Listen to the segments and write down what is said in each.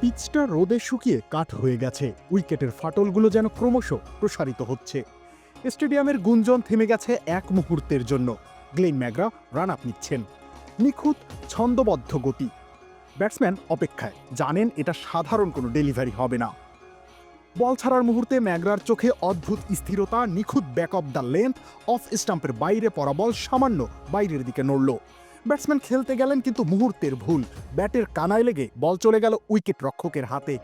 পিচটা রোদে শুকিয়ে কাঠ হয়ে গেছে। উইকেটের ফাটলগুলো যেন ক্রমশ প্রসারিত হচ্ছে। স্টেডিয়ামের গুঞ্জন থেমে গেছে এক মুহূর্তের জন্য। গ্লেন ম্যাগরা রান আপ নিচ্ছেন। নিখুঁত ছন্দবদ্ধ গতি। ব্যাটসম্যান অপেক্ষায়। জানেন এটা সাধারণ কোনো ডেলিভারি হবে না। বল ছাড়ার মুহূর্তে ম্যাগরার চোখে অদ্ভুত স্থিরতা, নিখুঁত back of the length off স্টাম্পের বাইরে পড়া বল সামান্য বাইরের দিকে নড়ল। ব্যাটসম্যান খেলতে গেলেন কিন্তু মুহূর্তের ভুল। ব্যাটের কানায় লেগে বল চলে গেল উইকেট রক্ষকের হাতে।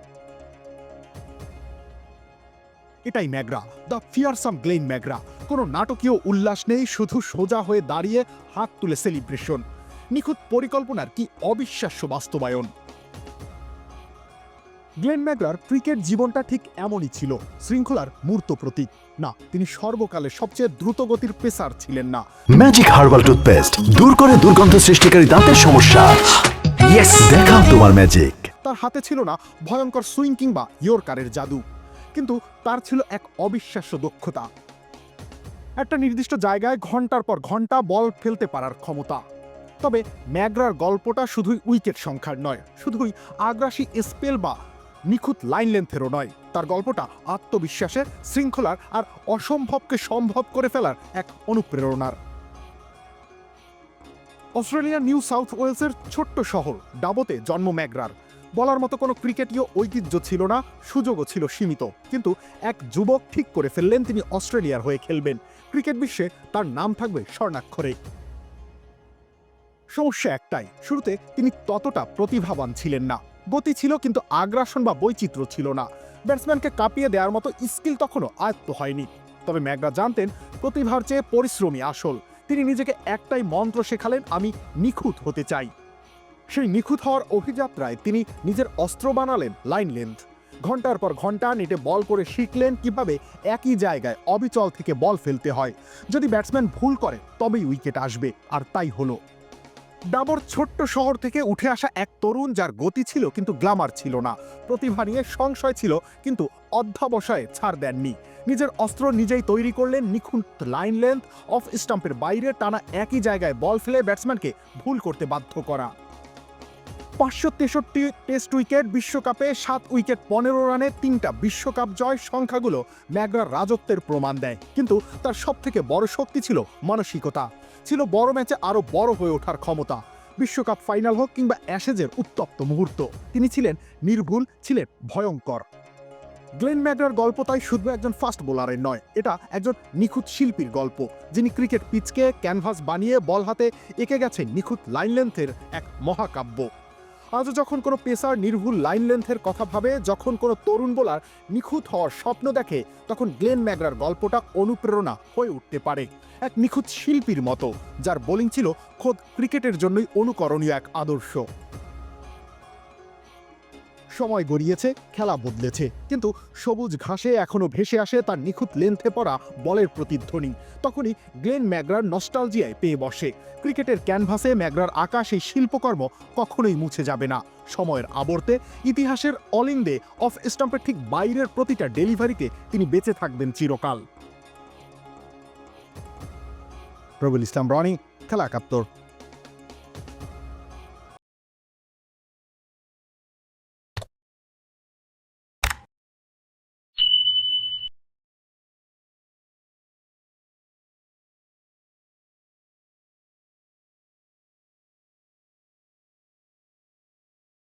এটাই ম্যাগরা, দ্য ফিয়ারসাম গ্লেন ম্যাগরা। কোনো নাটকীয় উল্লাস নেই, শুধু সোজা হয়ে দাঁড়িয়ে হাত তুলে সেলিব্রেশন। নিখুঁত পরিকল্পনার কি অবিশ্বাস্য বাস্তবায়ন। গ্লেন ম্যাগরার ক্রিকেট জীবনটা ঠিক এমনই ছিল শৃঙ্খলার মূর্ত প্রতীক। না তিনি সর্বকালের সবচেয়ে দ্রুতগতির পেসার ছিলেন না। ম্যাজিক হার্বাল টুথপেস্ট দূর করে দুর্গন্ধ সৃষ্টিকারী দাঁতের সমস্যা। ইয়েস দেখাও তোমার ম্যাজিক তার হাতে ছিল না ভয়ঙ্কর সুইং কিংবা ইয়র্কারের জাদু কিন্তু তার ছিল এক অবিশ্বাস্য দক্ষতা। একটা নির্দিষ্ট জায়গায় ঘণ্টার পর ঘণ্টা বল ফেলতে পারার ক্ষমতা। তবে ম্যাগরার গল্পটা শুধুই উইকেট সংখ্যার নয় শুধুই আগ্রাসী স্পেল বা নিখুঁত লাইন লেন্থেরও নয়। তার গল্পটা আত্মবিশ্বাসের শৃঙ্খলার আর অসম্ভবকে সম্ভব করে ফেলার এক অনুপ্রেরণার। অস্ট্রেলিয়ার নিউ সাউথ ওয়েলসের ছোট্ট শহর, ডাবোতে জন্ম ম্যাগরার। বলার মতো কোনো ক্রিকেটীয় ঐতিহ্য ছিল না, সুযোগও ছিল সীমিত। কিন্তু এক যুবক ঠিক করে ফেললেন তিনি অস্ট্রেলিয়ার হয়ে খেলবেন। ক্রিকেট বিশ্বে তার নাম থাকবে স্বর্ণাক্ষরে। সমস্যা একটাই, শুরুতে তিনি ততটা প্রতিভাবান ছিলেন না। গতি ছিল কিন্তু আগ্রাসন বা বৈচিত্র্য ছিল না। ব্যাটসম্যানকে কাঁপিয়ে দেওয়ার মতো স্কিল তখনও আয়ত্ত হয়নি। তবে ম্যাগরা জানতেন, প্রতিভার চেয়ে পরিশ্রমী আসল। তিনি নিজেকে একটাই মন্ত্র শেখালেন, আমি নিখুঁত হতে চাই। সেই নিখুঁত হওয়ার অভিযাত্রায় তিনি নিজের অস্ত্র বানালেন লাইন লেন্থ ঘণ্টার পর ঘণ্টা নেটে বল করে শিখলেন কীভাবে একই জায়গায় অবিচল থেকে বল ফেলতে হয়। যদি ব্যাটসম্যান ভুল করে, তবেই উইকেট আসবে, আর তাই হলো। ডাবর ছোট্ট শহর থেকে উঠে আসা এক তরুণ যার গতি ছিল কিন্তু গ্লামার ছিল না। প্রতিভা নিয়ে সংশয় ছিল কিন্তু অধ্যাবসায়ে ছাড় দেননি। নিজের অস্ত্র নিজেই তৈরি করলেন নিখুঁত লাইন লেন্থ অফ স্টাম্পের বাইরে টানা একই জায়গায় বল ফেলে ব্যাটসম্যানকে ভুল করতে বাধ্য করা। পাঁচশো তেষট্টি টেস্ট উইকেট, বিশ্বকাপে সাত উইকেট, পনেরো রানে তিনটা বিশ্বকাপ জয় সংখ্যাগুলো ম্যাগরার রাজত্বের প্রমাণ দেয়। কিন্তু তার সব থেকে বড় শক্তি ছিল মানসিকতা। ছিল বড় ম্যাচে আরও বড় হয়ে ওঠার ক্ষমতা। বিশ্বকাপ ফাইনাল হোক কিংবা অ্যাশেজের উত্তপ্ত মুহূর্ত, তিনি ছিলেন নির্ভুল, ছিলেন ভয়ঙ্কর। গ্লেন ম্যাগরার গল্প তাই শুধু একজন ফাস্ট বোলারের নয়, এটা একজন নিখুঁত শিল্পীর গল্প, যিনি ক্রিকেট পিচকে ক্যানভাস বানিয়ে বল হাতে এঁকে গেছেন নিখুঁত লাইন লেন্থের এক মহাকাব্য। আজও যখন কোনো পেসার নির্ভুল লাইন লেন্থের কথা ভাবে, যখন কোনো তরুণ বোলার নিখুঁত হওয়ার স্বপ্ন দেখে, তখন গ্লেন ম্যাগরার গল্পটা অনুপ্রেরণা হয়ে উঠতে পারে। এক নিখুঁত শিল্পীর মতো, যার বোলিং ছিল খোদ ক্রিকেটের জন্যই অনুকরণীয় এক আদর্শ। সময় গড়িয়েছে, খেলা বদলেছে। কিন্তু সবুজ ঘাসে এখনও ভেসে আসে তার নিখুঁত লেন্থে পড়া বলের প্রতিধ্বনি। তখনই গ্লেন ম্যাগরার নস্টালজিয়ায় পেয়ে বসে। ক্রিকেটের ক্যানভাসে ম্যাগরার আঁকা সেই শিল্পকর্ম কখনোই মুছে যাবে না। সময়ের আবর্তে ইতিহাসের অলিন্দে অফ স্টাম্পের ঠিক বাইরের প্রতিটা ডেলিভারিতে তিনি বেঁচে থাকবেন চিরকাল। প্রবুল ইসলাম রনি, খেলা একাত্তর।